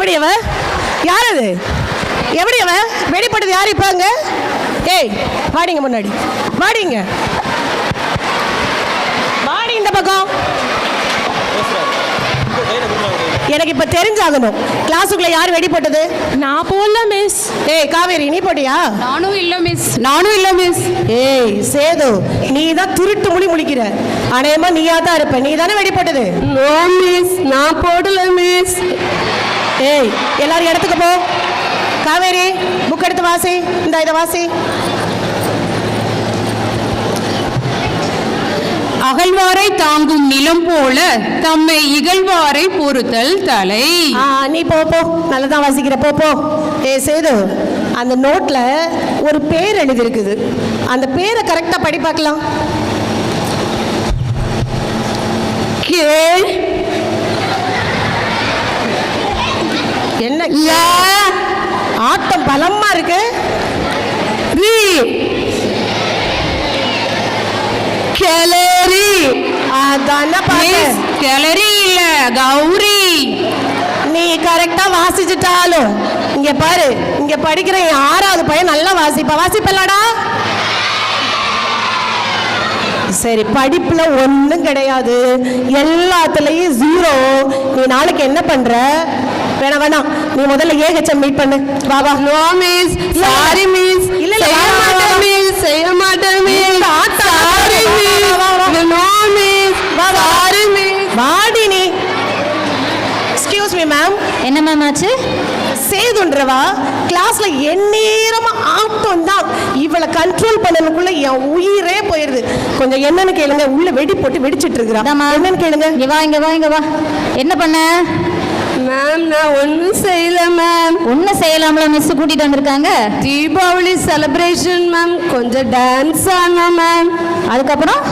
எப்படி அவ? யார் அது எப்படி அவ? வெடிப்பட்டது யார் இப்போ அங்க? ஏய் வாடிங்க முன்னாடி. வாடிங்க. வாடி இந்த பக்கம். எனக்கு இப்ப தெரிஞ்சாகணும். கிளாஸுக்குள்ள யார் வெடிப்பட்டது நான் போடல மிஸ் ஏய் காவேரி நீ போட்டியா? நானும் இல்ல மிஸ் நானும் இல்ல மிஸ் ஏய் சேது நீ தான் திருட்டு முடி முழிக்கிற. அநேகமா நீயா தான் இருப்ப. நீ தானே வெடிப்பட்டது நோ மிஸ் நான் போடல மிஸ் ஏய் எல்லாரும் இடத்துக்கு போ. காவேரி புக் எடுத்து வாசி. இந்த இதை வாசி. அகழ்வாரை தாங்கும் நிலம் போல தம்மை இகழ்வாரை பொறுத்தல் தலை. நீ போ போ. நல்லதான் வாசிக்கிற. போ போ. ஏ சேது அந்த நோட்ல ஒரு பேர் எழுதியிருக்குது. அந்த பேரை கரெக்டா படி பார்க்கலாம் கே என்ன? ஆட்டம் பலமா இருக்கு. ரி. கிளறி அதான கிளறி இல்ல கௌரி. நீ கரெக்டா வாசிச்சுட்டாலும். இங்க பாரு இங்க படிக்கிற ஆறாவது பையன் நல்லா வாசிப்பா. வாசிப்பல்லடா சரி படிப்புல ஒண்ணும் கிடையாது. எல்லாத்துலயும் ஜீரோ நீ நாளைக்கு என்ன பண்ற? வேணாம் வேணாம். நீ முதல்ல ஏஹெச்எம் மீட் பண்ணு. வா வா. நோ மிஸ் சாரி மிஸ் இல்ல, இல்ல, செய்ய மாட்டேன். மிஸ் செய்ய மாட்டேன் மிஸ் சாரி வா, மிஸ். நோ மிஸ் வா, வா. சாரி மிஸ் வாடி நீ. எக்ஸ்கியூஸ் மீ மேம் என்ன மேம் ஆச்சு? சேதுன்றவா? கிளாஸ்ல எந்நேரமா ஆட்டம் தான். இவளை கண்ட்ரோல் பண்ணனுக்குள்ள என் உயிரே போயிருது. கொஞ்சம் என்னன்னு கேளுங்க. உள்ள வெடி போட்டு வெடிச்சிட்டு இருக்கிறா. என்னன்னு கேளுங்க. இங்க வா இங்க வா இங்க வா. என்ன பண்ண? மேம் நான் ஒன்றும் செய்யல மேம் ஒன்னும் செய்யலாம்ல மிஸ் கூட்டிட்டு வந்திருக்காங்க. தீபாவளி செலிப்ரேஷன் மேம் கொஞ்சம் டான்ஸ் ஆனோம் மேம் அதுக்கப்புறம்?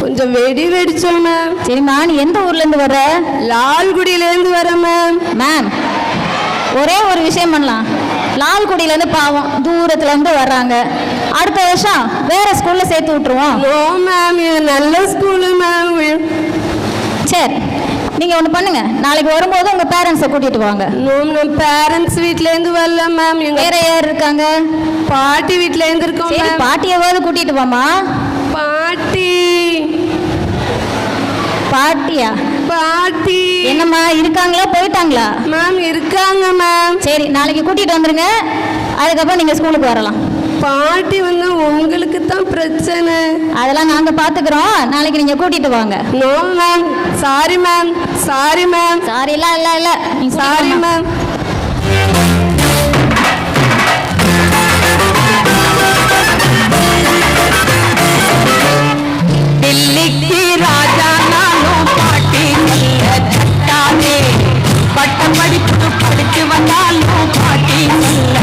கொஞ்சம் வெடி வெடிச்சோம் மேம் சரிம்மா நீ எந்த ஊர்ல இருந்து வர லால்குடியிலேருந்து வரேன் மேம் மேம் ஒரே ஒரு விஷயம் பண்ணலாம். லால்குடியில இருந்து பாவம் தூரத்துல இருந்து வர்றாங்க. அடுத்த வருஷம் வேற ஸ்கூல்ல சேர்த்து விட்டுருவோம். நோ மேம் இது நல்ல ஸ்கூலு மேம் சரி. நீங்க ஒண்ணு பண்ணுங்க. நாளைக்கு வரும்போது உங்க பேரண்ட்ஸை கூட்டிட்டு வாங்க. மேம் பேரண்ட்ஸ் வீட்லேருந்து வரல மேம் எங்க வேற யார் இருக்காங்க? பாட்டி வீட்லேருந்து இருக்கோம் சரி மேம் பாட்டியாவது கூட்டிட்டு வாமா பாட்டி. பாட்டியா? பாட்டி. என்னம்மா இருக்காங்களா? போயிட்டாங்களா? மேம் இருக்காங்க மேம் சரி நாளைக்கு கூட்டிட்டு வந்துருங்க. அதுக்கப்புறம் நீங்க ஸ்கூலுக்கு வரலாம். பாட்டி வந்து உங்களுக்கு தான் பிரச்சனை. அதெல்லாம் நாங்க பாத்துக்கிறோம். நாளைக்கு நீங்க கூட்டிட்டு வாங்க. No ma'am sorry ma'am sorry ma'am sorry இல்ல இல்ல இல்ல. நீங்க சாரி மேம் டில்லிக்கு ராஜா நானும் பாட்டி நல்ல தட்டாதே பட்டம் படிப்பு படிச்சு வந்தாலும் பாட்டி நல்ல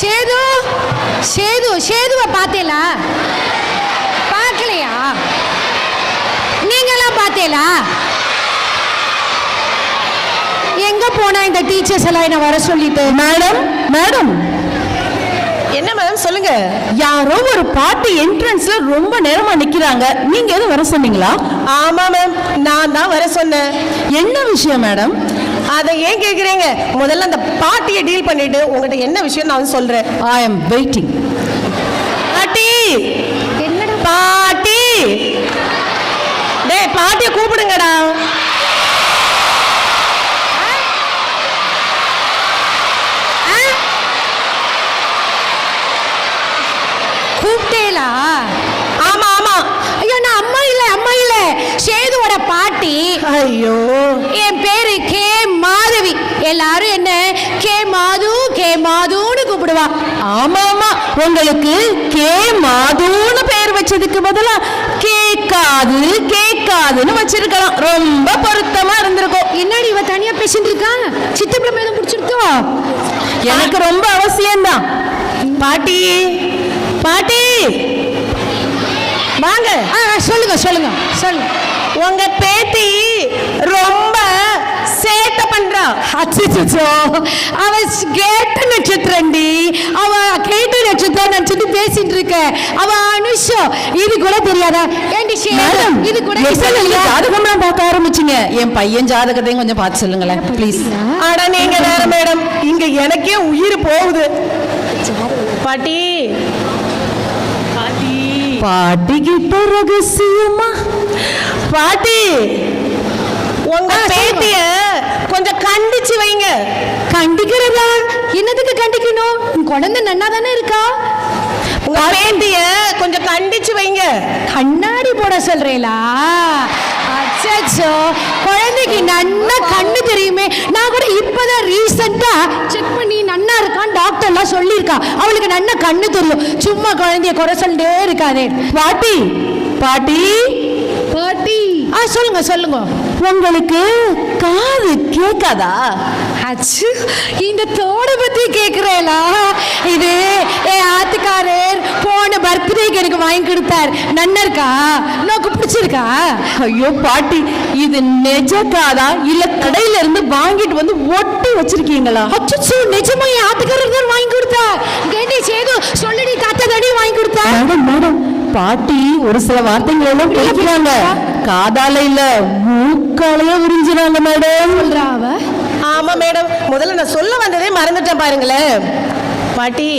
சேது சேது சேதுவை பார்த்தேலா? பார்க்கலையா? நீங்களாம் பார்த்தேலா? எங்க போனா இந்த டீச்சர்ஸ் எல்லாம் என்ன வர சொல்லிட்டு? Madam madam. என்ன மேம் சொல்லுங்க. யாரோ ஒரு பாட்டி என்ட்ரன்ஸ்ல ரொம்ப நேரமா நிக்கிறாங்க. நீங்க எதுவும் வர சொன்னீங்களா? ஆமா மேம் நான் தான் வர சொன்னேன். என்ன விஷயம் மேடம்? அதை ஏன் கேக்குறீங்க? முதல்ல அந்த பாட்டியை டீல் பண்ணிட்டு உங்ககிட்ட என்ன விஷயம் நான் வந்து சொல்றேன். ஐ எம் வெயிட்டிங் பாட்டி! என்னடா? பாட்டி! டேய் பாட்டியை கூப்பிடுங்கடா கூப்பிட்டேலா ஆமா ஆமா ஐயோ நான் அம்மா இல்ல அம்மா இல்ல சேதுவோட பாட்டி ஐயோ என் பேரு கே மாதவி எல்லாரும் என்ன கே மாது கே மாதுன்னு கூப்பிடுவா ஆமா ஆமா உங்களுக்கு கே மாதுன்னு பேர் வச்சதுக்கு பதிலா கேக்காது கேக்காதுன்னு வச்சிருக்கலாம். ரொம்ப பொருத்தமா இருந்திருக்கும். என்னடி இவ தனியா பேசிட்டு இருக்கா? சித்தப்பிள்ளை மேல பிடிச்சிருக்கோ? எனக்கு ரொம்ப அவசியம்தான். பாட்டி. பாட்டி! வாங்க. சொல்லுங்க சொல்லுங்க. சொல்லுங்க உங்க பேத்தி ரொம்ப சேட்டை பண்றா அச்சோ அவ கேட்ட நட்சத்திரண்டி அவ கேட்ட நட்சத்திரம் நினைச்சிட்டு பேசிட்டு இருக்க அவ அனுஷம் இது கூட தெரியாதா? ஏண்டி இது கூட? ஜாதகம்லாம் பார்க்க ஆரம்பிச்சீங்க. என் பையன் ஜாதகத்தையும் கொஞ்சம் பார்த்து சொல்லுங்களேன் ப்ளீஸ் ஆனா நீங்க வேற மேடம் இங்க எனக்கே உயிர் போகுது. பாட்டி. பாட்டி பாட்டி கிட்ட ரகசியமா பாட்டி உங்க பேத்திய கொஞ்சம் கண்டிச்சு வைங்க. கண்டிக்கிறதா? என்னதுக்கு கண்டிக்கணும்? உன் குழந்தை நன்னா தானே இருக்கா? உங்க பேத்திய கொஞ்சம் கண்டிச்சு வைங்க. கண்ணாடி போட சொல்றீங்களா அச்சோ குழந்தைக்கு நன்னா கண்ணு தெரியுமே. நான் கூட இப்பதான் ரீசெண்டா செக் பண்ணி நன்னா இருக்கான் டாக்டர்லாம் சொல்லியிருக்கா. அவளுக்கு நன்னா கண்ணு தெரியும். சும்மா குழந்தைய குறை சொல்லிட்டே இருக்காதே. பாட்டி பாட்டி. பாட்டி. ஆ சொல்லுங்க சொல்லுங்க. உங்களுக்கு காது கேட்காதா? அச்சு இந்த தோட பத்தி கேக்குறேலா இது என் ஆத்துக்காரர் போன பர்த்டேக்கு எனக்கு வாங்கி கொடுத்தார். நன்னா இருக்கா நோக்கு பிடிச்சிருக்கா? ஐயோ பாட்டி இது நெஜ காதா? இல்ல கடையில இருந்து வாங்கிட்டு வந்து ஒட்டி வச்சிருக்கீங்களா? அச்சோ நிஜமா என் ஆத்துக்காரர் தான் வாங்கி கொடுத்தா கேட்டி சேது சொல்லுடி தாத்தா தடி வாங்கி கொடுத்தா மேடம் மேடம் பாட்டி ஒரு சில வார்த்தைகள் எல்லாம் பேசுறாங்க காதால இல்ல மூக்காலையே உறிஞ்சுறாங்க மேடம். சொல்றா அவ. ஆமா மேடம் முதல்ல நான் சொல்ல வந்ததே மறந்துட்டேன் பாருங்களேன். பாட்டி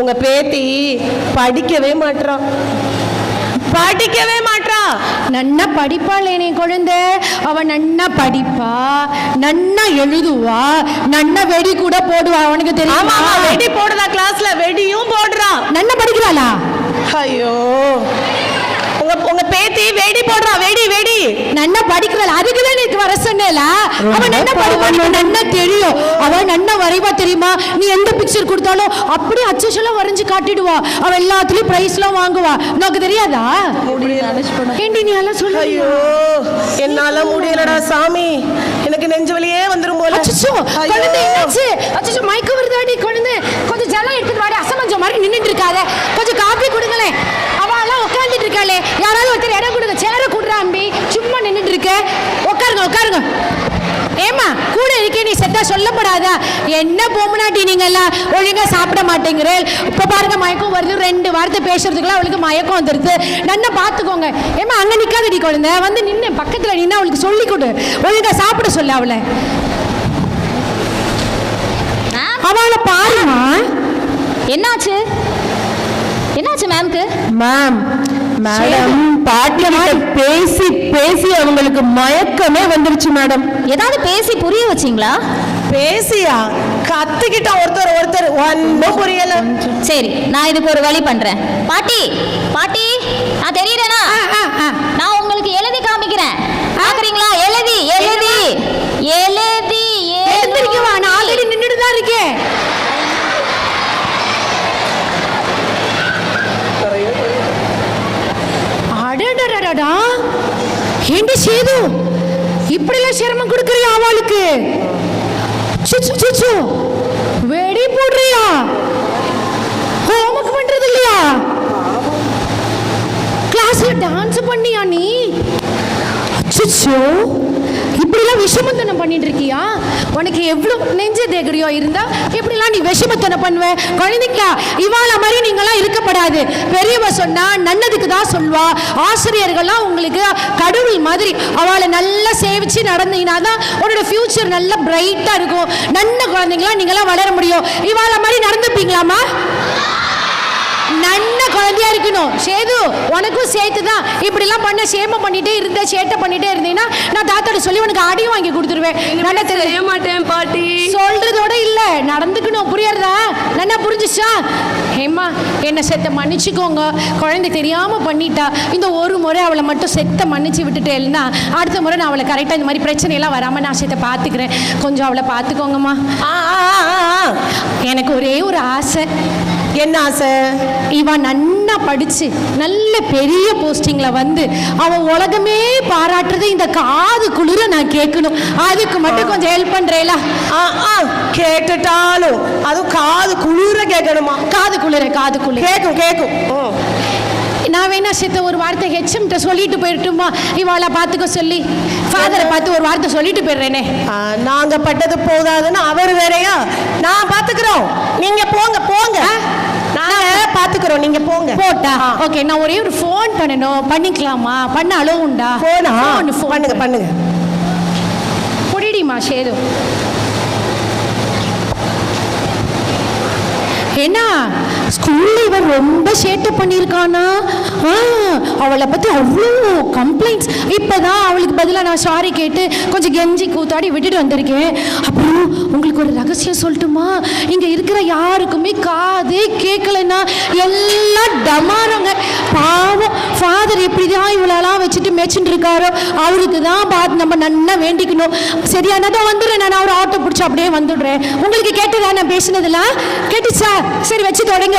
உங்க பேத்தி படிக்கவே மாட்றான் படிக்கவே மாட்றா. நன்னா படிப்பாள் என் குழந்தை. அவ நன்னா படிப்பா நன்னா எழுதுவா நன்னா வெடி கூட போடுவா அவனுக்கு தெரியுமா? ஆமா வெடி போடுறா கிளாஸ்ல வெடியும் போடுறா. நன்னா படிக்கிறாளா? ஐயோ. பேத்தி வெடி போடுறா வெடி வெடி. நன்னா படிக்கிறாள் அதுக்கு தான் நேத்து வர சொன்னேல. அவ நன்னா படிப்பா நன்னா தெரியும். அவ நன்னா வரைவா தெரியுமா? நீ எந்த பிக்சர் கொடுத்தாலும் அப்படியே அச்சசெல்லாம் வரைஞ்சு காட்டிடுவா. அவ எல்லாத்துலயும் பிரைஸ் எல்லாம் வாங்குவா. உனக்கு தெரியாதா? ஏண்டி நீ எல்லாம் சொல்லு என்னால முடியலடா சாமி. எனக்கு நெஞ்சு வலியே வந்துரும் போல. அச்சச்சோ. குழந்தை என்னாச்சு? அச்சச்சோ மயக்க வருதாடி குழந்தை கொஞ்சம் ஜலம் எடுத்துட்டு வாடி அசமஞ்சம் மாதிரி நின்னுட்டு இருக்காத கொஞ்சம் காபி கொடுங்களேன் அவெல்லாம் உட்கார்ந்துட்டு இருக்காளே யாராவது ஒருத்தர் இடம் கொடுங்க சேர கொடுறா அம்பி சும்மா நின்னுட்டு இருக்க உட்காருங்க உட்காருங்க. ஏமா கூட இருக்கே நீ செத்தா சொல்லப்படாதா. என்ன பொம்முனாட்டி நீங்க எல்லாம் ஒழுங்கா சாப்பிட மாட்டேங்கிறேன் இப்ப பாருங்க மயக்கம் வருது. ரெண்டு வார்த்தை பேசுறதுக்குள்ள அவளுக்கு மயக்கம் வந்துருது. நல்லா பாத்துக்கோங்க. ஏமா அங்க நிக்காதடி குழந்தை. வந்து நின்னு பக்கத்துல நின்னு அவளுக்கு சொல்லி கொடு. ஒழுங்கா சாப்பிட சொல்லு அவளை. அவளை பாருமா என்னாச்சு? என்னாச்சு மேம்க்கு மேம் மேடம் பாட்டி கிட்ட பேசி பேசி அவங்களுக்கு மயக்கமே வந்துருச்சு மேடம் ஏதாவது பேசி புரிய வச்சிங்களா? பேசியா? கத்துக்கிட்ட ஒருத்தர் ஒருத்தர். ஒன்னும் புரியல. சரி நான் இதுக்கு ஒரு வழி பண்றேன். பாட்டி பாட்டி நான் தெரியறேனா? நான் உங்களுக்கு எழுதி காமிக்கிறேன். பாக்குறீங்களா? எழுதி எழுதி. எழுதி எழுந்திருக்கவா நான் ஆல்ரெடி நின்றுட்டு தான் இருக்கேன். அடடடடடா ஏண்டி சேது இப்படிலாம் சிரமம் கொடுக்குறியா அவளுக்கு? சுச்சு சுச்சு வெடி போடுறியா? ஹோம்ஒர்க் பண்றது இல்லையா கிளாஸ்ல டான்ஸ் பண்ணியா நீ? அச்சோ இப்படிலாம் விஷமத்தனம் பண்ணிட்டு இருக்கியா உனக்கு எவ்வளவு நெஞ்ச தேகரியோ இருந்தா இப்படிலாம் நீ விஷமத்தனம் பண்ணுவ? குழந்தைங்களா இவாள மாதிரி நீங்களாம் இருக்கப்படாது. பெரியவ சொன்னா நல்லதுக்கு தான் சொல்வா. ஆசிரியர்கள்லாம் உங்களுக்கு கடவுள் மாதிரி அவளை நல்லா சேவிச்சு நடந்தீங்கன்னா தான் உன்னோட ஃபியூச்சர் நல்லா பிரைட்டா இருக்கும். நல்ல குழந்தைங்களாம் நீங்களாம் வளர முடியும். இவாள மாதிரி நடந்துப்பீங்களாமா இருக்கணும். சேது உனக்கும் சேர்த்து தான் இப்படிலாம் பண்ண சேமம் பண்ணிட்டே இருந்த சேட்டை பண்ணிட்டே இருந்தீங்கன்னா நான் தாத்தாட்ட சொல்லி உனக்கு அடியும் வாங்கி கொடுத்துருவேன். நல்லா தெரிய மாட்டேன் பாட்டி. சொல்றதோட இல்ல. நடந்துக்கணும். புரியறதா? நல்லா புரிஞ்சுச்சா? ஏம்மா என்ன செத்த மன்னிச்சுக்கோங்க. குழந்தை தெரியாம பண்ணிட்டா. இந்த ஒரு முறை அவளை மட்டும் செத்த மன்னிச்சு விட்டுட்டேன்னா அடுத்த முறை நான் அவளை கரெக்டாக இந்த மாதிரி பிரச்சனை எல்லாம் வராம நான் செத்த பார்த்துக்கிறேன் கொஞ்சம் அவளை பார்த்துக்கோங்கம்மா. எனக்கு ஒரே ஒரு ஆசை. என்ன ஆசை? இவன் நன்னா படிச்சு நல்ல பெரிய போஸ்டிங்ல வந்து அவன் உலகமே பாராட்டுறது இந்த காது குளிர நான் கேட்கணும். அதுக்கு மட்டும் கொஞ்சம் ஹெல்ப் ஆ, கேட்டுட்டாலும். அதுவும் காது குளிர கேட்கணுமா? காது குளிர காது குளிர. கேக்கும் கேக்கும். ம். நான் வேணா சித்த ஒரு வார்த்தை ஹெச்எம்கிட்ட சொல்லிட்டு போயிட்டுமா? இவாளை பார்த்துக்க சொல்லி. ஃபாதரை பார்த்து ஒரு வார்த்தை சொல்லிட்டு போயிடுறேனே. நாங்க பட்டது போதாதுன்னு அவர் வேறயா? நான் பாத்துக்கிறோம் நீங்க போங்க போங்க. பாத்துக்கிறோம் நீங்க போங்க. போட்டா? ஓகே நான் ஒரே ஒரு ஃபோன் பண்ணணும். பண்ணிக்கலாமா? பண்ண அளவு உண்டா? போனா பண்ணுங்க பண்ணு. பண்ணுங்க. புடிடிமா சேது. என்ன? ஸ்கூலில் இவன் ரொம்ப சேட்டை பண்ணியிருக்கானா? ஆ, அவளை பற்றி அவ்வளோ கம்ப்ளைண்ட்ஸ் இப்போ தான் அவளுக்கு பதிலாக நான் சாரி கேட்டு கொஞ்சம் கெஞ்சி கூத்தாடி விட்டுட்டு வந்திருக்கேன். அப்புறம் உங்களுக்கு ஒரு ரகசியம் சொல்லட்டுமா? இங்கே இருக்கிற யாருக்குமே காதே கேட்கலன்னா எல்லாம் டமாரங்க. பாவம் ஃபாதர் எப்படிதான் இவ்வளோலாம் வச்சுட்டு மேய்ச்சிட்டு இருக்காரோ அவருக்கு தான் பார்த்து நம்ம நல்லா வேண்டிக்கணும். சரியானதான் தான் வந்துடுறேன். நான் அவர் ஆட்டோ பிடிச்சி அப்படியே வந்துடுறேன். உங்களுக்கு கேட்டதா நான் பேசினதெல்லாம்? கேட்டுச்சா? சரி வச்சு தொடங்க.